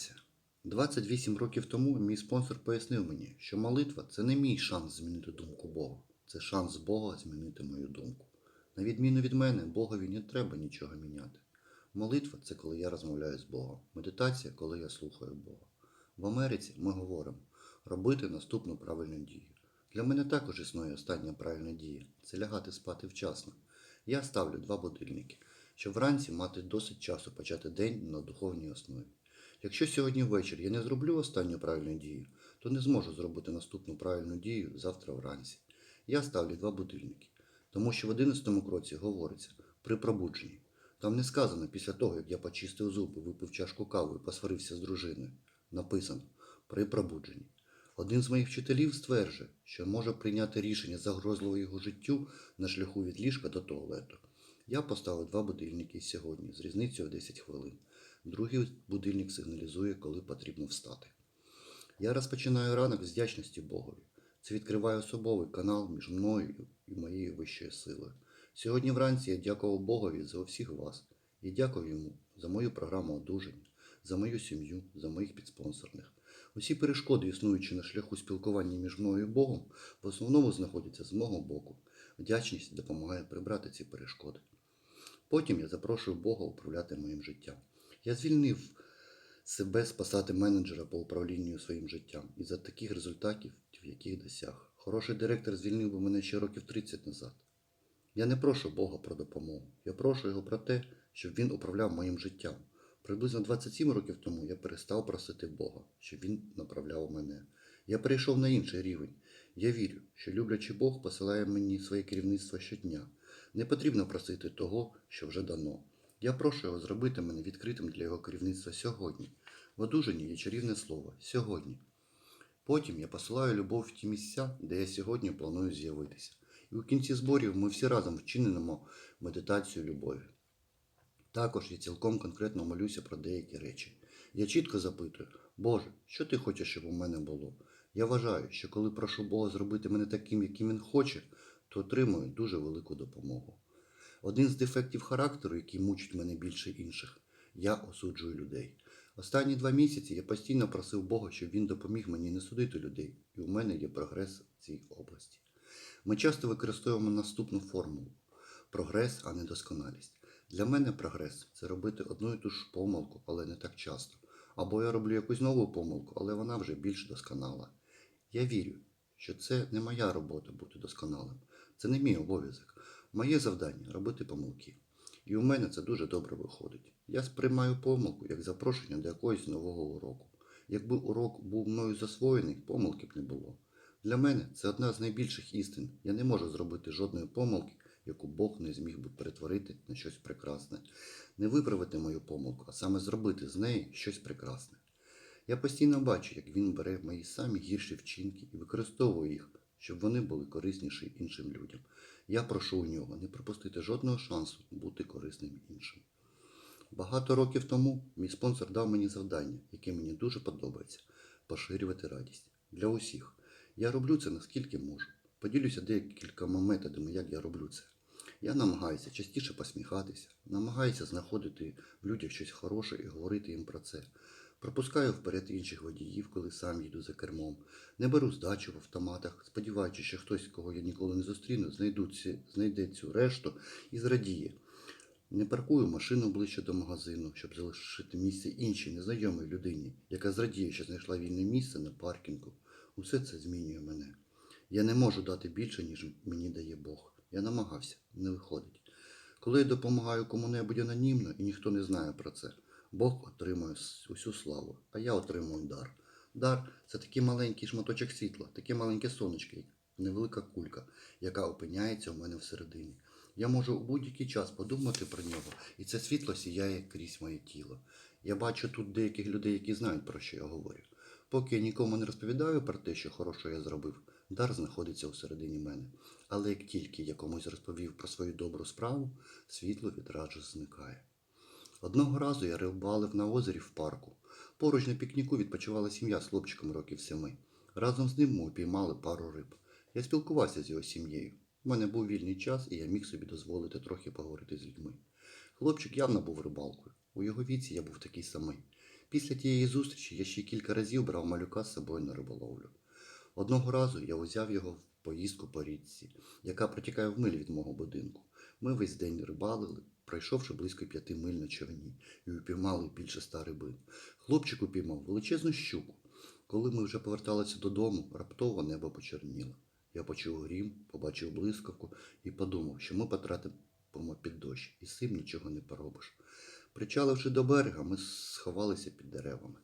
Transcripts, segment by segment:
Медитація. 28 років тому мій спонсор пояснив мені, що молитва це не мій шанс змінити думку Бога, це шанс Бога змінити мою думку. На відміну від мене, Богові не треба нічого міняти. Молитва це коли я розмовляю з Богом. Медитація, коли я слухаю Бога. В Америці ми говоримо робити наступну правильну дію. Для мене також існує остання правильна дія це лягати спати вчасно. Я ставлю два будильники, щоб вранці мати досить часу почати день на духовній основі. Якщо сьогодні ввечері я не зроблю останню правильну дію, то не зможу зробити наступну правильну дію завтра вранці. Я ставлю два будильники, тому що в 11 кроці говориться при пробудженні. Там не сказано після того, як я почистив зуби, випив чашку кави і посварився з дружиною. Написано при пробудженні. Один з моїх вчителів стверджує, що може прийняти рішення загрозливого його життю на шляху від ліжка до туалету. Я поставив два будильники сьогодні з різницею в 10 хвилин. Другий будильник сигналізує, коли потрібно встати. Я розпочинаю ранок з вдячності Богові. Це відкриває особовий канал між мною і моєю вищою силою. Сьогодні вранці я дякував Богові за всіх вас і дякую йому за мою програму одужання, за мою сім'ю, за моїх підспонсорних. Усі перешкоди, існуючі на шляху спілкування між мною і Богом, в основному знаходяться з мого боку. Вдячність допомагає прибрати ці перешкоди. Потім я запрошую Бога управляти моїм життям. Я звільнив себе спасати менеджера по управлінню своїм життям і за таких результатів, яких досяг. Хороший директор звільнив би мене ще років 30 назад. Я не прошу Бога про допомогу. Я прошу його про те, щоб він управляв моїм життям. Приблизно 27 років тому я перестав просити Бога, щоб він направляв мене. Я перейшов на інший рівень. Я вірю, що люблячий Бог посилає мені своє керівництво щодня. Не потрібно просити того, що вже дано. Я прошу його зробити мене відкритим для його керівництва сьогодні. В одужанні є чарівне слово сьогодні. Потім я посилаю любов в ті місця, де я сьогодні планую з'явитися. І у кінці зборів ми всі разом вчинимо медитацію любові. Також я цілком конкретно молюся про деякі речі. Я чітко запитую, Боже, що ти хочеш, щоб у мене було? Я вважаю, що коли прошу Бога зробити мене таким, яким Він хоче, то отримую дуже велику допомогу. Один з дефектів характеру, який мучить мене більше інших, я осуджую людей. Останні два місяці я постійно просив Бога, щоб він допоміг мені не судити людей, і у мене є прогрес в цій області. Ми часто використовуємо наступну формулу прогрес, а не досконалість. Для мене прогрес це робити одну і ту ж помилку, але не так часто. Або я роблю якусь нову помилку, але вона вже більш досконала. Я вірю, що це не моя робота бути досконалим. Це не мій обов'язок. Моє завдання робити помилки. І у мене це дуже добре виходить. Я сприймаю помилку як запрошення до якогось нового уроку. Якби урок був мною засвоєний, помилки б не було. Для мене це одна з найбільших істин. Я не можу зробити жодної помилки, яку Бог не зміг би перетворити на щось прекрасне. Не виправити мою помилку, а саме зробити з неї щось прекрасне. Я постійно бачу, як він бере мої самі гірші вчинки і використовує їх, щоб вони були корисніші іншим людям. Я прошу у нього не пропустити жодного шансу бути корисним іншим. Багато років тому мій спонсор дав мені завдання, яке мені дуже подобається поширювати радість для усіх. Я роблю це наскільки можу. Поділюся декількома методами, як я роблю це. Я намагаюся частіше посміхатися, намагаюся знаходити в людях щось хороше і говорити їм про це. Пропускаю вперед інших водіїв, коли сам їду за кермом. Не беру здачу в автоматах, сподіваючись, що хтось, кого я ніколи не зустріну, знайде цю решту і зрадіє. Не паркую машину ближче до магазину, щоб залишити місце іншій незнайомій людині, яка зрадіє, що знайшла вільне місце на паркінгу. Усе це змінює мене. Я не можу дати більше, ніж мені дає Бог. Я намагався, не виходить. Коли я допомагаю кому-небудь анонімно і ніхто не знає про це, Бог отримує усю славу, а я отримую дар. Дар це такий маленький шматочок світла, таке маленьке сонечко, невелика кулька, яка опиняється у мене всередині. Я можу у будь-який час подумати про нього, і це світло сіяє крізь моє тіло. Я бачу тут деяких людей, які знають, про що я говорю. Поки я нікому не розповідаю про те, що хорошого я зробив, дар знаходиться всередині мене. Але як тільки я комусь розповів про свою добру справу, світло відразу зникає. Одного разу я рибалив на озері в парку. Поруч на пікніку відпочивала сім'я з хлопчиком років семи. Разом з ним ми упіймали пару риб. Я спілкувався з його сім'єю. У мене був вільний час, і я міг собі дозволити трохи поговорити з людьми. Хлопчик явно був рибалкою. У його віці я був такий самий. Після тієї зустрічі я ще кілька разів брав малюка з собою на риболовлю. Одного разу я узяв його в поїздку по річці, яка протікає в милі від мого будинку. Ми весь день рибалили, пройшовши близько п'яти миль на човні, і упіймали більше ста рибин. Хлопчик упіймав величезну щуку. Коли ми вже поверталися додому, раптово небо почерніло. Я почув грім, побачив блискавку і подумав, що ми потрапимо під дощ, і з цим нічого не поробиш. Причаливши до берега, ми сховалися під деревами.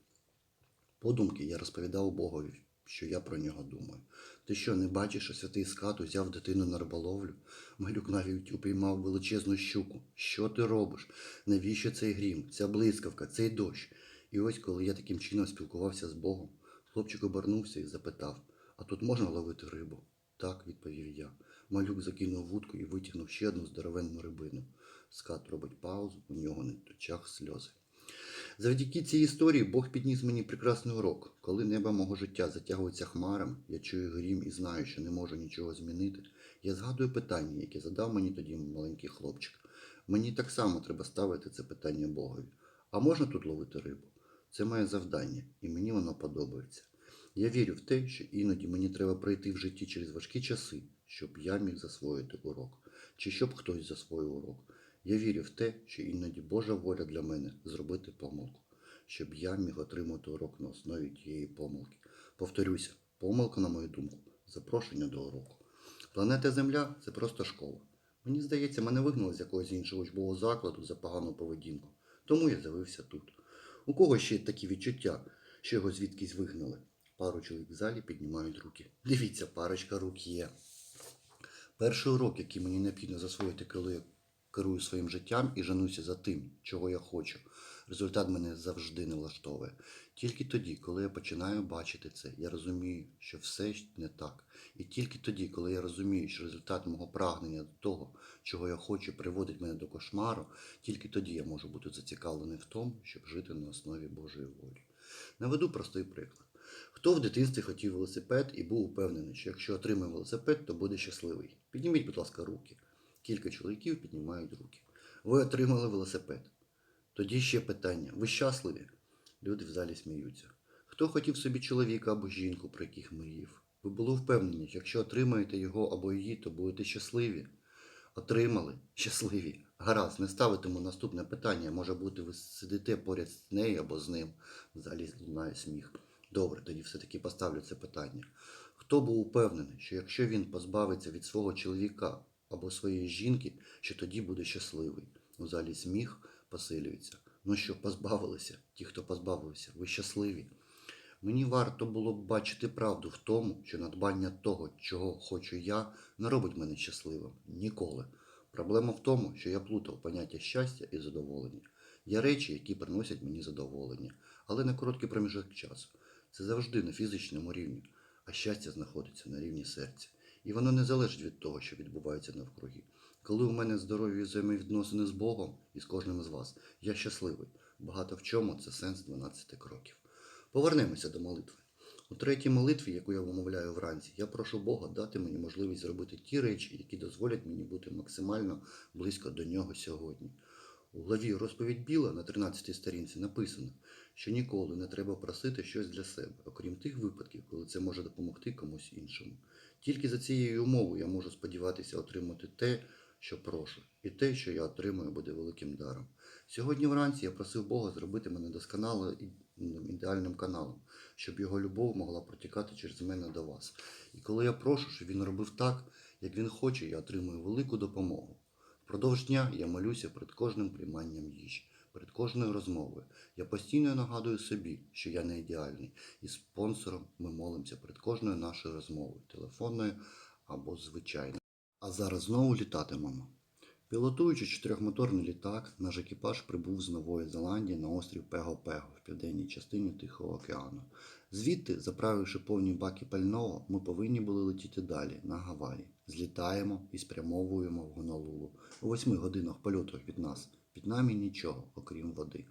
Подумки я розповідав Богові, що я про нього думаю. Ти що, не бачиш, що святий скат узяв дитину на риболовлю? Малюк навіть упіймав величезну щуку. Що ти робиш? Навіщо цей грім, ця блискавка, цей дощ? І ось, коли я таким чином спілкувався з Богом, хлопчик обернувся і запитав: А тут можна ловити рибу? Так, відповів я. Малюк закинув вудку і витягнув ще одну здоровенну рибину. Скат робить паузу, у нього на очах сльози. Завдяки цій історії Бог підніс мені прекрасний урок. Коли небо мого життя затягується хмарами, я чую грім і знаю, що не можу нічого змінити. Я згадую питання, яке задав мені тоді маленький хлопчик. Мені так само треба ставити це питання Богові. А можна тут ловити рибу? Це моє завдання, і мені воно подобається. Я вірю в те, що іноді мені треба пройти в житті через важкі часи, щоб я міг засвоїти урок, чи щоб хтось засвоїв урок. Я вірю в те, що іноді Божа воля для мене зробити помилку, щоб я міг отримати урок на основі тієї помилки. Повторюся, помилка, на мою думку, запрошення до уроку. Планета Земля це просто школа. Мені здається, мене вигнали з якогось іншого учбового закладу за погану поведінку. Тому я з'явився тут. У кого ще такі відчуття, що його звідкись вигнали? Пару чоловік в залі піднімають руки. Дивіться, парочка рук є. Перший урок, який мені необхідно засвоїти, коли я керую своїм життям і женуся за тим, чого я хочу. Результат мене завжди не влаштовує. Тільки тоді, коли я починаю бачити це, я розумію, що все не так. І тільки тоді, коли я розумію, що результат мого прагнення до того, чого я хочу, приводить мене до кошмару, тільки тоді я можу бути зацікавлений в тому, щоб жити на основі Божої волі. Наведу простий приклад. Хто в дитинстві хотів велосипед і був упевнений, що якщо отримає велосипед, то буде щасливий? Підніміть, будь ласка, руки. Кілька чоловіків піднімають руки. Ви отримали велосипед. Тоді ще питання: ви щасливі? Люди в залі сміються. Хто хотів собі чоловіка або жінку, про яких мріяв? Ви були впевнені, що якщо отримаєте його або її, то будете щасливі. Отримали щасливі. Гаразд, не ставитиму наступне питання. Може бути, ви сидите поряд з нею або з ним. В залі лунає сміх. Добре, тоді все-таки поставлю це питання. Хто був упевнений, що якщо він позбавиться від свого чоловіка або своєї жінки, що тоді буде щасливий? У залі сміх посилюється. Ну що, позбавилися? Ті, хто позбавився, ви щасливі. Мені варто було б бачити правду в тому, що надбання того, чого хочу я, не робить мене щасливим. Ніколи. Проблема в тому, що я плутав поняття щастя і задоволення. Є речі, які приносять мені задоволення, але на короткий проміжок часу. Це завжди на фізичному рівні, а щастя знаходиться на рівні серця. І воно не залежить від того, що відбувається навкруги. Коли у мене здорові взаємовідносини з Богом і з кожним з вас, я щасливий. Багато в чому це сенс 12 кроків. Повернемося до молитви. У третій молитві, яку я вимовляю вранці, я прошу Бога дати мені можливість зробити ті речі, які дозволять мені бути максимально близько до нього сьогодні. У главі розповідь Біла на 13 сторінці написано, що ніколи не треба просити щось для себе, окрім тих випадків, коли це може допомогти комусь іншому. Тільки за цією умовою я можу сподіватися отримати те, що прошу, і те, що я отримую, буде великим даром. Сьогодні вранці я просив Бога зробити мене досконало ідеальним каналом, щоб його любов могла протікати через мене до вас. І коли я прошу, щоб він робив так, як він хоче, я отримую велику допомогу. Впродовж дня я молюся перед кожним прийманням їжі, перед кожною розмовою. Я постійно нагадую собі, що я не ідеальний, і спонсором ми молимося перед кожною нашою розмовою, телефонною або звичайною. А зараз знову літатимемо. Пілотуючи чотирьохмоторний літак, наш екіпаж прибув з Нової Зеландії на острів Пего-Пего в південній частині Тихого океану. Звідти, заправивши повні баки пального, ми повинні були летіти далі, на Гаваї. Злітаємо і спрямовуємо в Гонолулу. У восьми годинах польоту від нас. Під нами нічого, окрім води.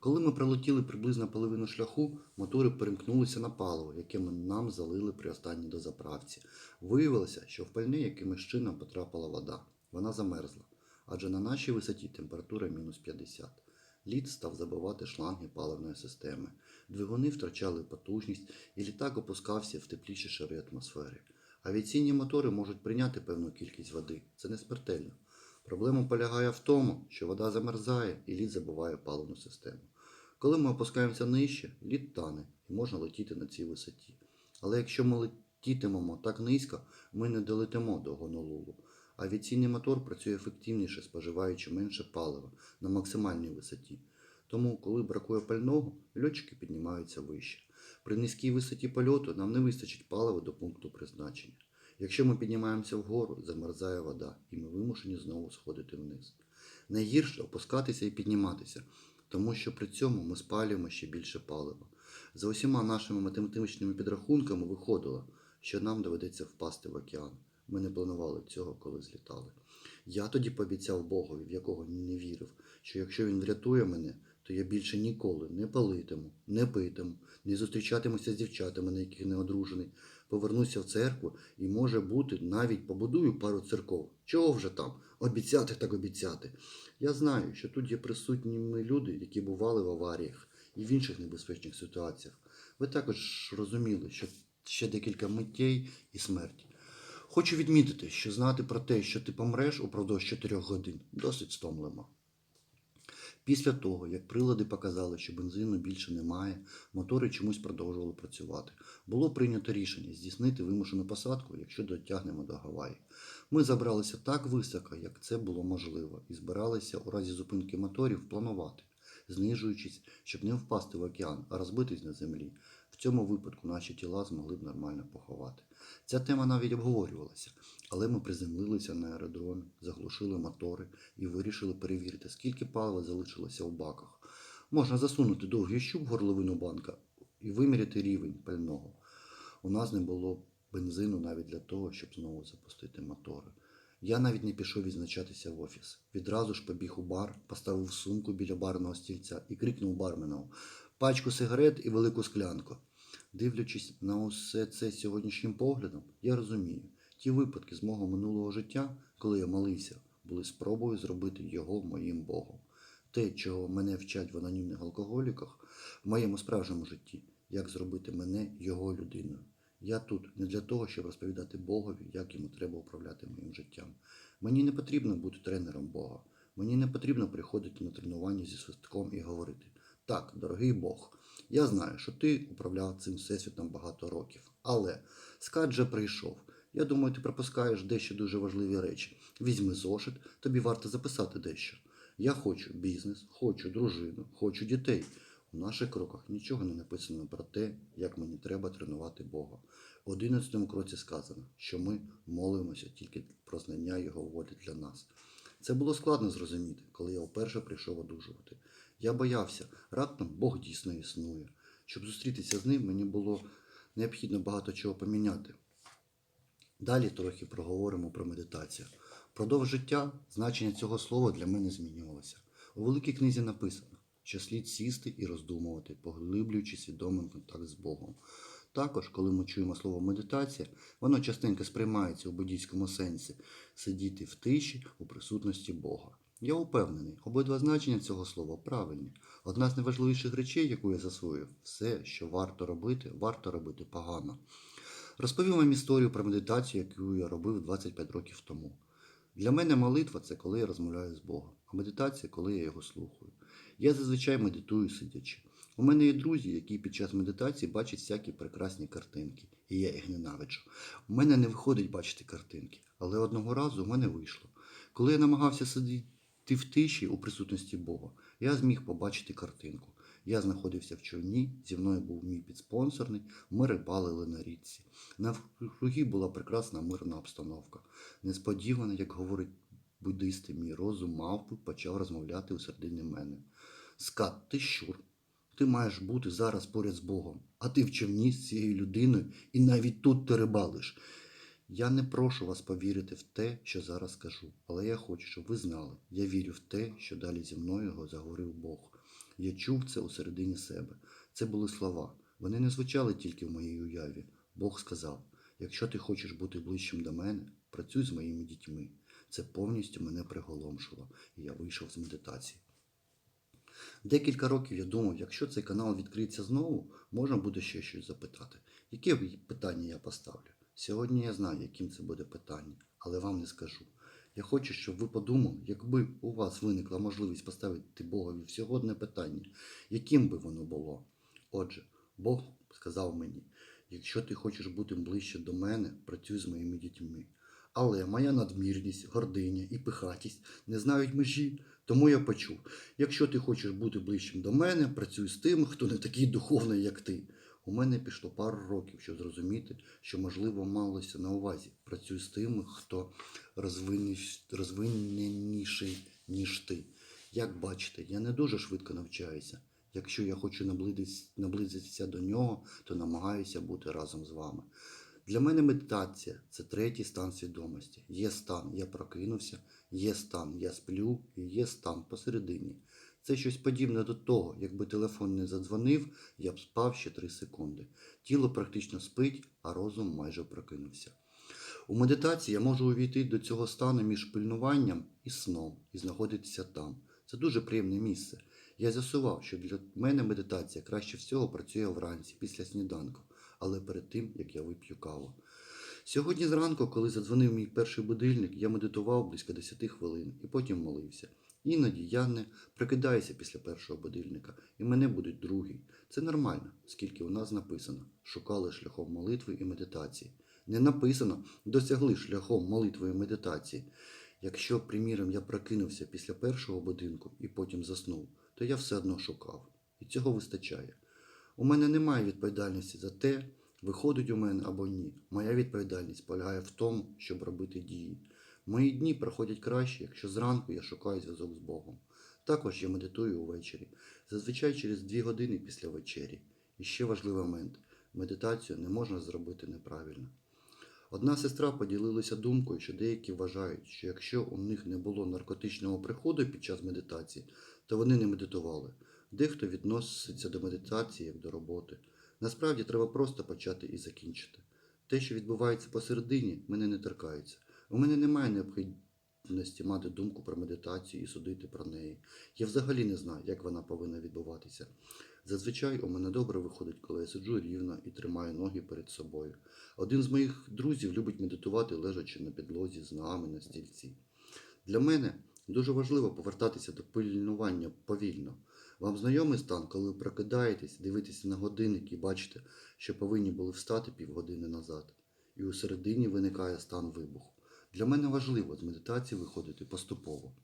Коли ми пролетіли приблизно половину шляху, мотори перемкнулися на паливо, яке ми нам залили при останній дозаправці. Виявилося, що в пальне якимось чином потрапила вода. Вона замерзла, адже на нашій висоті температура мінус 50. Лід став забивати шланги паливної системи. Двигуни втрачали потужність, і літак опускався в тепліші шари атмосфери. Авіаційні мотори можуть прийняти певну кількість води. Це не смертельно. Проблема полягає в тому, що вода замерзає і лід забиває паливну систему. Коли ми опускаємося нижче, лід тане і можна летіти на цій висоті. Але якщо ми летітимемо так низько, ми не долетимо до Гонолулу. Авіаційний мотор працює ефективніше, споживаючи менше палива на максимальній висоті. Тому, коли бракує пального, льотчики піднімаються вище. При низькій висоті польоту нам не вистачить палива до пункту призначення. Якщо ми піднімаємося вгору, замерзає вода, і ми вимушені знову сходити вниз. Найгірше опускатися і підніматися, тому що при цьому ми спалюємо ще більше палива. За усіма нашими математичними підрахунками виходило, що нам доведеться впасти в океан. Ми не планували цього, коли злітали. Я тоді пообіцяв Богові, в якого не вірив, що якщо він врятує мене, то я більше ніколи не палитиму, не питиму, не зустрічатимуся з дівчатами, на яких не одружений. Повернуся в церкву і, може бути, навіть побудую пару церков. Чого вже там? Обіцяти так обіцяти. Я знаю, що тут є присутніми люди, які бували в аваріях і в інших небезпечних ситуаціях. Ви також розуміли, що ще декілька миттєй і смерть. Хочу відмітити, що знати про те, що ти помреш упродовж 4 годин, досить стомлено. Після того, як прилади показали, що бензину більше немає, мотори чомусь продовжували працювати. Було прийнято рішення здійснити вимушену посадку, якщо дотягнемо до Гаваї. Ми забралися так високо, як це було можливо, і збиралися у разі зупинки моторів планувати, знижуючись, щоб не впасти в океан, а розбитись на землі. В цьому випадку наші тіла змогли б нормально поховати. Ця тема навіть обговорювалася, але ми приземлилися на аеродромі, заглушили мотори і вирішили перевірити, скільки палива залишилося у баках. Можна засунути довгий щуп в горловину банка і виміряти рівень пального. У нас не було бензину навіть для того, щоб знову запустити мотори. Я навіть не пішов відзначатися в офіс. Відразу ж побіг у бар, поставив сумку біля барного стільця і крикнув бармену пачку сигарет і велику склянку. Дивлячись на усе це сьогоднішнім поглядом, я розумію, ті випадки з мого минулого життя, коли я молився, були спробою зробити його моїм Богом. Те, чого мене вчать в анонімних алкоголіках, в моєму справжньому житті, як зробити мене його людиною. Я тут не для того, щоб розповідати Богові, як йому треба управляти моїм життям. Мені не потрібно бути тренером Бога. Мені не потрібно приходити на тренування зі свистком і говорити: так, дорогий Бог, я знаю, що ти управляв цим всесвітом багато років. Але скат же прийшов. Я думаю, ти пропускаєш дещо дуже важливі речі. Візьми зошит, тобі варто записати дещо. Я хочу бізнес, хочу дружину, хочу дітей. У наших кроках нічого не написано про те, як мені треба тренувати Бога. В 11 кроці сказано, що ми молимося тільки про знання Його волі для нас. Це було складно зрозуміти, коли я вперше прийшов одужувати. Я боявся, раптом Бог дійсно існує. Щоб зустрітися з ним, мені було необхідно багато чого поміняти. Далі трохи проговоримо про медитацію. Продовж життя значення цього слова для мене змінювалося. У великій книзі написано, що слід сісти і роздумувати, поглиблюючи свідомий контакт з Богом. Також, коли ми чуємо слово медитація, воно частенько сприймається у буддійському сенсі сидіти в тиші у присутності Бога. Я упевнений, обидва значення цього слова правильні. Одна з найважливіших речей, яку я засвоїв, все, що варто робити, варто робити погано. Розповім вам історію про медитацію, яку я робив 25 років тому. Для мене молитва це коли я розмовляю з Богом, а медитація, коли я його слухаю. Я зазвичай медитую сидячи. У мене є друзі, які під час медитації бачать всякі прекрасні картинки, і я їх ненавиджу. У мене не виходить бачити картинки, але одного разу в мене вийшло. Коли я намагався сидіти в тиші у присутності Бога, я зміг побачити картинку. Я знаходився в човні, зі мною був мій підспонсорний, ми рибалили на річці. Навкруги була прекрасна мирна обстановка. Несподівано, як говорить буддисти, мій розум мавпи почав розмовляти у середині мене. Скат, ти щур. Ти маєш бути зараз поряд з Богом, а ти в човні з цією людиною і навіть тут ти рибалиш. Я не прошу вас повірити в те, що зараз кажу, але я хочу, щоб ви знали. Я вірю в те, що далі зі мною заговорив Бог. Я чув це у середині себе. Це були слова. Вони не звучали тільки в моїй уяві. Бог сказав: якщо ти хочеш бути ближчим до мене, працюй з моїми дітьми. Це повністю мене приголомшило, і я вийшов з медитації. Декілька років я думав, якщо цей канал відкриється знову, можна буде ще щось запитати. Яке питання я поставлю? Сьогодні я знаю, яким це буде питання, але вам не скажу. Я хочу, щоб ви подумали, якби у вас виникла можливість поставити Богові всього одне питання, яким би воно було. Отже, Бог сказав мені: якщо ти хочеш бути ближче до мене, працюй з моїми дітьми. Але моя надмірність, гординя і пихатість не знають межі, тому я почув: якщо ти хочеш бути ближчим до мене, працюй з тим, хто не такий духовний, як ти. У мене пішло пару років, щоб зрозуміти, що можливо малося на увазі. Працюй з тими, хто розвиненіший, ніж ти. Як бачите, я не дуже швидко навчаюся. Якщо я хочу наблизитися до нього, то намагаюся бути разом з вами. Для мене медитація це третій стан свідомості. Є стан, я прокинувся, є стан, я сплю, і є стан посередині. Це щось подібне до того, якби телефон не задзвонив, я б спав ще 3 секунди. Тіло практично спить, а розум майже прокинувся. У медитації я можу увійти до цього стану між пильнуванням і сном і знаходитися там. Це дуже приємне місце. Я з'ясував, що для мене медитація краще всього працює вранці, після сніданку, але перед тим, як я вип'ю каву. Сьогодні зранку, коли задзвонив мій перший будильник, я медитував близько 10 хвилин і потім молився. Іноді я не прикидаюся після першого будильника, і мене будуть другий. Це нормально, оскільки у нас написано шукали шляхом молитви і медитації. Не написано досягли шляхом молитви і медитації. Якщо, приміром, я прокинувся після першого будинку і потім заснув, то я все одно шукав. І цього вистачає. У мене немає відповідальності за те, виходить у мене або ні. Моя відповідальність полягає в тому, щоб робити дії. Мої дні проходять краще, якщо зранку я шукаю зв'язок з Богом. Також я медитую увечері, зазвичай через дві години після вечері. І ще важливий момент: медитацію не можна зробити неправильно. Одна сестра поділилася думкою, що деякі вважають, що якщо у них не було наркотичного приходу під час медитації, то вони не медитували. Дехто відноситься до медитації як до роботи. Насправді треба просто почати і закінчити. Те, що відбувається посередині, мене не торкається. У мене немає необхідності мати думку про медитацію і судити про неї. Я взагалі не знаю, як вона повинна відбуватися. Зазвичай у мене добре виходить, коли я сиджу рівно і тримаю ноги перед собою. Один з моїх друзів любить медитувати, лежачи на підлозі з ногами на стільці. Для мене дуже важливо повертатися до пильнування повільно. Вам знайомий стан, коли ви прокидаєтесь, дивитеся на годинник і бачите, що повинні були встати півгодини назад, і у середині виникає стан вибуху. Для мене важливо з медитації виходити поступово.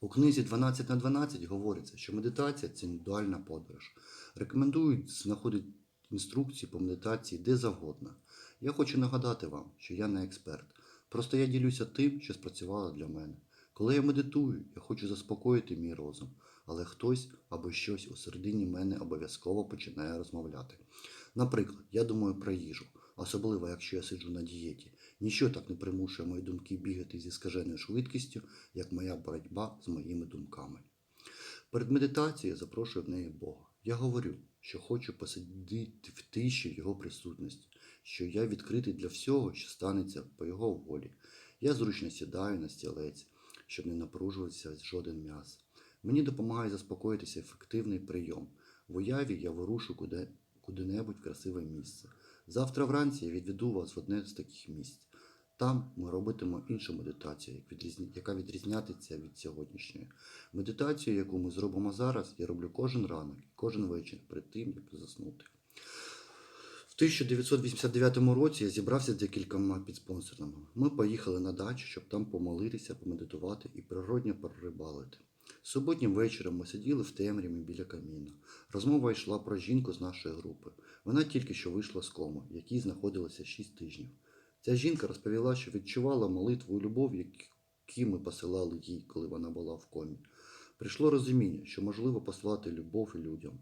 У книзі 12 на 12 говориться, що медитація це індивідуальна подорож. Рекомендують знаходити інструкції по медитації де завгодно. Я хочу нагадати вам, що я не експерт. Просто я ділюся тим, що спрацювало для мене. Коли я медитую, я хочу заспокоїти мій розум, але хтось або щось у середині мене обов'язково починає розмовляти. Наприклад, я думаю про їжу, особливо якщо я сиджу на дієті. Ніщо так не примушує мої думки бігати зі скаженою швидкістю, як моя боротьба з моїми думками. Перед медитацією запрошую в неї Бога. Я говорю, що хочу посидіти в тиші Його присутності, що я відкритий для всього, що станеться по Його волі. Я зручно сідаю на стілець, щоб не напружуватися жоден м'яз. Мені допомагає заспокоїтися ефективний прийом. В уяві я вирушу куди, куди-небудь красиве місце. Завтра вранці я відведу вас в одне з таких місць. Там ми робитимемо іншу медитацію, яка відрізнятиться від сьогоднішньої. Медитацію, яку ми зробимо зараз, я роблю кожен ранок і кожен вечір перед тим, як заснути. В 1989 році я зібрався з декількома підспонсорами. Ми поїхали на дачу, щоб там помолитися, помедитувати і природньо порибалити. Суботнім вечором ми сиділи в темряві біля каміна. Розмова йшла про жінку з нашої групи. Вона тільки що вийшла з коми, в якій знаходилася 6 тижнів. Ця жінка розповіла, що відчувала молитву і любов, які ми посилали їй, коли вона була в комі. Прийшло розуміння, що можливо послати любов людям.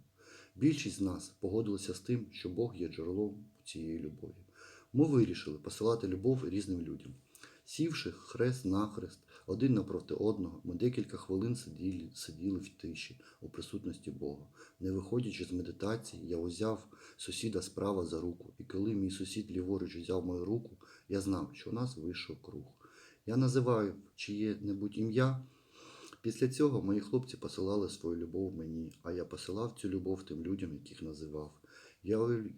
Більшість з нас погодилися з тим, що Бог є джерелом цієї любові. Ми вирішили посилати любов різним людям. Сівши хрест нахрест, один напроти одного, ми декілька хвилин сиділи, сиділи в тиші у присутності Бога. Не виходячи з медитації, я узяв сусіда справа за руку, і коли мій сусід ліворуч взяв мою руку, я знав, що у нас вийшов круг. Я називаю чиє-небудь ім'я. Після цього мої хлопці посилали свою любов мені, а я посилав цю любов тим людям, яких називав.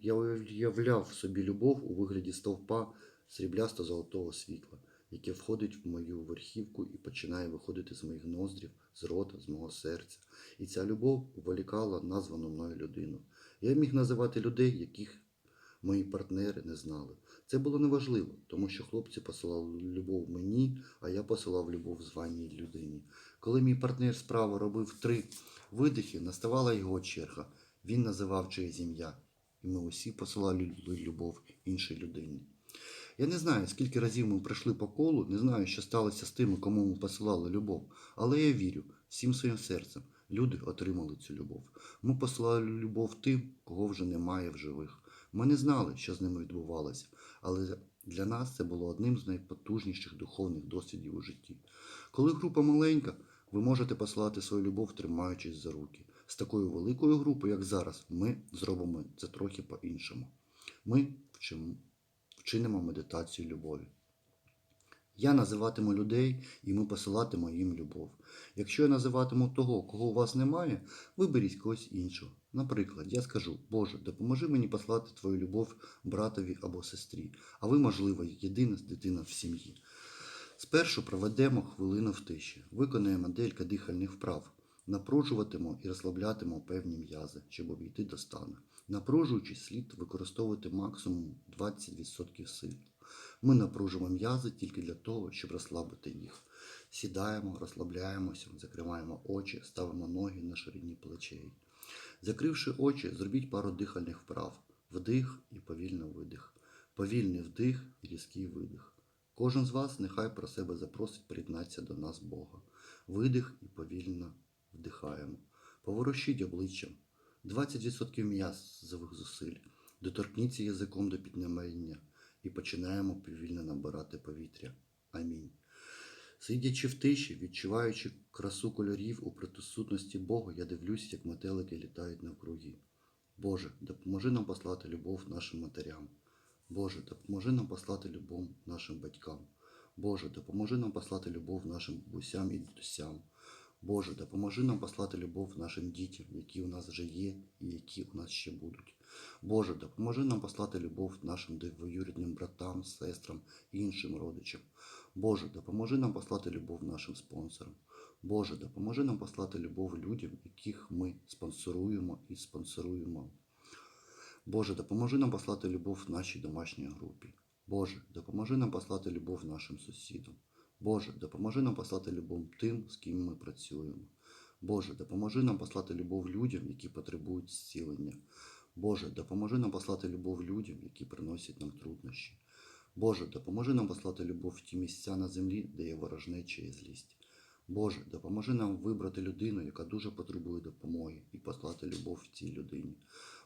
Я, уявляв собі любов у вигляді стовпа сріблясто-золотого світла, яке входить в мою верхівку і починає виходити з моїх ноздрів, з рота, з мого серця. І ця любов уволікала названу мною людину. Я міг називати людей, яких мої партнери не знали. Це було неважливо, тому що хлопці посилали любов мені, а я посилав любов званій людині. Коли мій партнер справа робив три видихи, наставала його черга. Він називав чиєсь ім'я, і ми усі посилали любов іншій людині. Я не знаю, скільки разів ми пройшли по колу, не знаю, що сталося з тими, кому ми посилали любов, але я вірю всім своїм серцем. Люди отримали цю любов. Ми посилали любов тим, кого вже немає в живих. Ми не знали, що з ними відбувалося, але для нас це було одним з найпотужніших духовних досвідів у житті. Коли група маленька, ви можете послати свою любов, тримаючись за руки. З такою великою групою, як зараз, ми зробимо це трохи по-іншому. Ми вчимо, вчинимо медитацію любові. Я називатиму людей, і ми посилатимемо їм любов. Якщо я називатиму того, кого у вас немає, виберіть когось іншого. Наприклад, я скажу: Боже, допоможи мені послати твою любов братові або сестрі, а ви, можливо, єдина дитина в сім'ї. Спершу проведемо хвилину в тиші, виконаємо декілька дихальних вправ, напружуватимо і розслаблятимо певні м'язи, щоб обійти до стану. Напружуючись, слід використовувати максимум 20% сил. Ми напружуємо м'язи тільки для того, щоб розслабити їх. Сідаємо, розслабляємося, закриваємо очі, ставимо ноги на ширині плечей. Закривши очі, зробіть пару дихальних вправ. Вдих і повільно видих. Повільний вдих і різкий видих. Кожен з вас нехай про себе запросить приєднатися до нас Бога. Видих і повільно вдихаємо. Поворушіть обличчям. 20% м'язових зусиль. Доторкніться язиком до піднемення і починаємо повільно набирати повітря. Амінь. Сидячи в тиші, відчуваючи красу кольорів у присутності Бога, я дивлюсь, як метелики літають навкруги. Боже, допоможи нам послати любов нашим матерям. Боже, допоможи нам послати любов нашим батькам. Боже, допоможи нам послати любов нашим бабусям і дідусям. Боже, допоможи нам послати любов нашим дітям, які у нас вже є і які у нас ще будуть. Боже, допоможи нам послати любов нашим двоюрідним братам, сестрам і іншим родичам. Боже, допоможи нам послати любов нашим спонсорам. Боже, допоможи нам послати любов людям, яких ми спонсоруємо і спонсоруємо. Боже, допоможи нам послати любов нашій домашній групі. Боже, допоможи нам послати любов нашим сусідам. Боже, допоможи нам послати любов тим, з ким ми працюємо. Боже, допоможи нам послати любов людям, які потребують зцілення. Боже, допоможи нам послати любов людям, які приносять нам труднощі. Боже, допоможи нам послати любов в ті місця на землі, де є ворожнеча і злість. Боже, допоможи нам вибрати людину, яка дуже потребує допомоги, і послати любов в цій людині.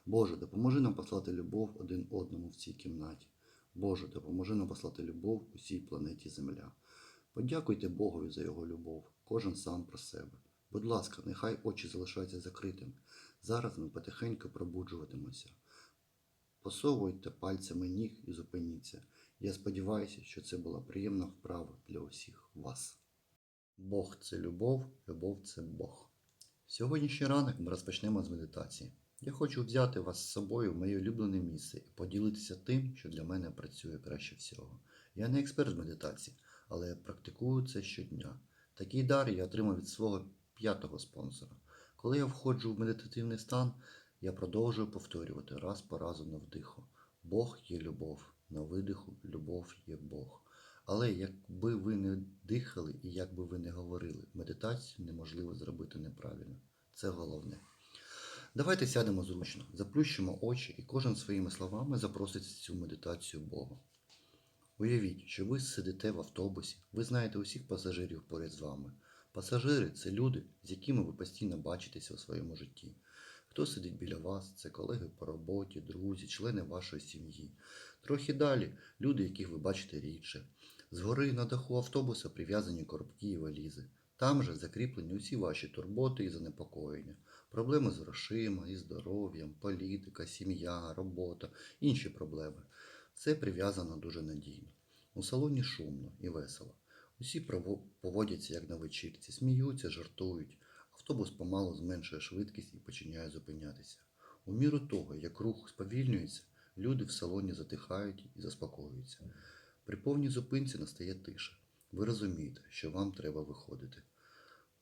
Боже, допоможи нам послати любов один одному в цій кімнаті. Боже, допоможи нам послати любов усій планеті Земля. Подякуйте Богові за його любов, кожен сам про себе. Будь ласка, нехай очі залишаються закритими. Зараз ми потихеньку пробуджуватимося. Посовуйте пальцями ніг і зупиніться. Я сподіваюся, що це була приємна вправа для усіх вас. Бог це любов, любов це Бог. Сьогоднішній ранок ми розпочнемо з медитації. Я хочу взяти вас з собою в моє улюблене місце і поділитися тим, що для мене працює краще всього. Я не експерт з медитації, але практикую це щодня. Такий дар я отримав від свого п'ятого спонсора. Коли я входжу в медитативний стан, я продовжую повторювати раз по разу на вдиху. Бог є любов, на видиху любов є Бог. Але якби ви не дихали і як би ви не говорили, медитацію неможливо зробити неправильно. Це головне. Давайте сядемо зручно, заплющимо очі і кожен своїми словами запросить цю медитацію Бога. Уявіть, що ви сидите в автобусі, ви знаєте усіх пасажирів поряд з вами. Пасажири це люди, з якими ви постійно бачитеся у своєму житті. Хто сидить біля вас, це колеги по роботі, друзі, члени вашої сім'ї. Трохи далі люди, яких ви бачите рідше. Згори на даху автобуса прив'язані коробки і валізи. Там же закріплені усі ваші турботи і занепокоєння, проблеми з грошима і здоров'ям, політика, сім'я, робота, інші проблеми. Все прив'язано дуже надійно. У салоні шумно і весело. Усі поводяться як на вечірці, сміються, жартують. Автобус помалу зменшує швидкість і починає зупинятися. У міру того, як рух сповільнюється, люди в салоні затихають і заспокоюються. При повній зупинці настає тиша. Ви розумієте, що вам треба виходити.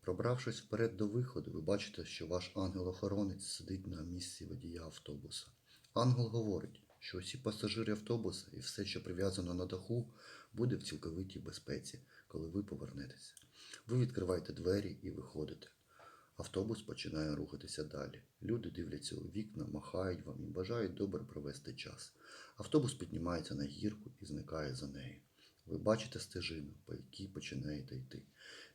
Пробравшись вперед до виходу, ви бачите, що ваш ангел-охоронець сидить на місці водія автобуса. Ангел говорить, що усі пасажири автобуса і все, що прив'язано на даху, буде в цілковитій безпеці, коли ви повернетеся. Ви відкриваєте двері і виходите. Автобус починає рухатися далі. Люди дивляться у вікна, махають вам і бажають добре провести час. Автобус піднімається на гірку і зникає за нею. Ви бачите стежину, по якій починаєте йти.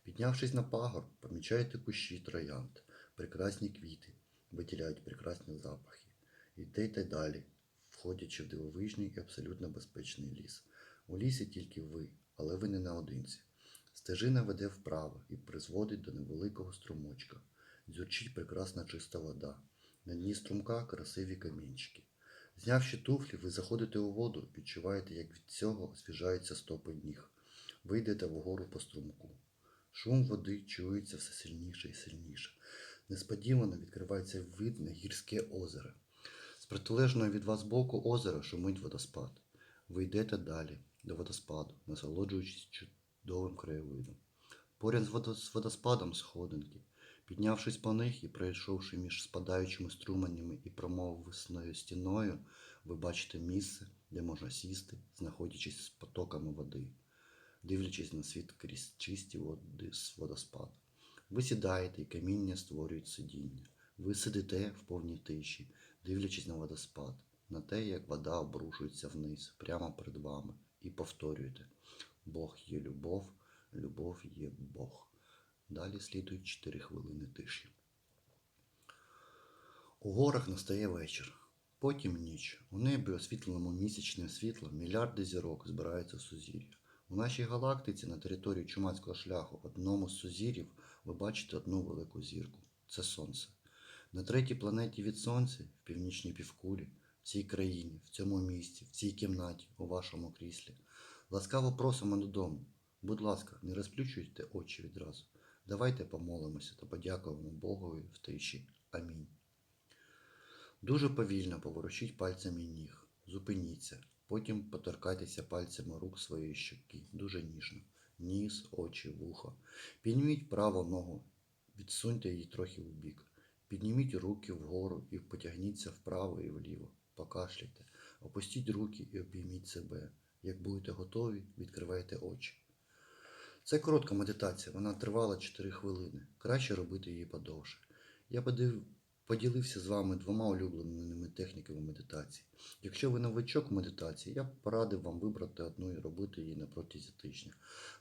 Піднявшись на пагорб, помічаєте кущі троянд, прекрасні квіти, виділяють прекрасні запахи. Йдете далі, входячи в дивовижний і абсолютно безпечний ліс. У лісі тільки ви, але ви не наодинці. Стежина веде вправо і призводить до невеликого струмочка. Дзюрчить прекрасна чиста вода. На дні струмка красиві камінчики. Знявши туфлі, ви заходите у воду, відчуваєте, як від цього освіжаються стопи ніг. Ви йдете вгору по струмку. Шум води чується все сильніше і сильніше. Несподівано відкривається вид на гірське озеро. З протилежного від вас боку озера шумить водоспад. Ви йдете далі, до водоспаду, насолоджуючись чудовим краєвидом. Поряд з водоспадом сходинки. Піднявшись по них і пройшовши між спадаючими струменями і промовисною стіною, ви бачите місце, де можна сісти, знаходячись з потоками води, дивлячись на світ крізь чисті води з водоспаду. Ви сідаєте, і каміння створюють сидіння. Ви сидите в повній тиші, дивлячись на водоспад, на те, як вода обрушується вниз, прямо перед вами, і повторюєте: Бог є любов, любов є Бог. Далі слідують 4 хвилини тиші. У горах настає вечір. Потім ніч. У небі, освітленому місячним світлом, мільярди зірок збираються в сузір'я. У нашій галактиці на території Чумацького шляху, в одному з сузір'їв, ви бачите одну велику зірку це Сонце. На третій планеті від Сонця, в північній півкулі, в цій країні, в цьому місті, в цій кімнаті, у вашому кріслі. Ласкаво просимо додому. Будь ласка, не розплющуйте очі відразу. Давайте помолимося та подякуємо Богові в тиші. Амінь. Дуже повільно поворушіть пальцями ніг. Зупиніться. Потім поторкайтеся пальцями рук своєї щоки. Дуже ніжно. Ніс, очі, вуха. Підніміть праву ногу. Відсуньте її трохи вбік. Підніміть руки вгору і потягніться вправо і вліво. Покашляйте. Опустіть руки і обійміть себе. Як будете готові, відкривайте очі. Це коротка медитація, вона тривала 4 хвилини. Краще робити її подовше. Я подив... поділився з вами двома улюбленими техніками медитації. Якщо ви новичок медитації, я порадив вам вибрати одну і робити її на протязі тижня.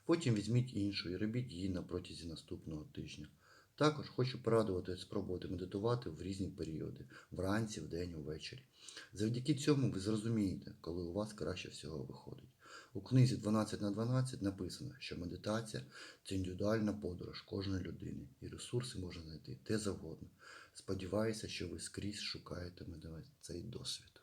Потім візьміть іншу і робіть її на протязі наступного тижня. Також хочу порадувати спробувати медитувати в різні періоди вранці, вдень, увечері. Завдяки цьому ви зрозумієте, коли у вас краще всього виходить. У книзі 12 на 12 написано, що медитація це індивідуальна подорож кожної людини, і ресурси можна знайти де завгодно. Сподіваюся, що ви скрізь шукаєте цей досвід.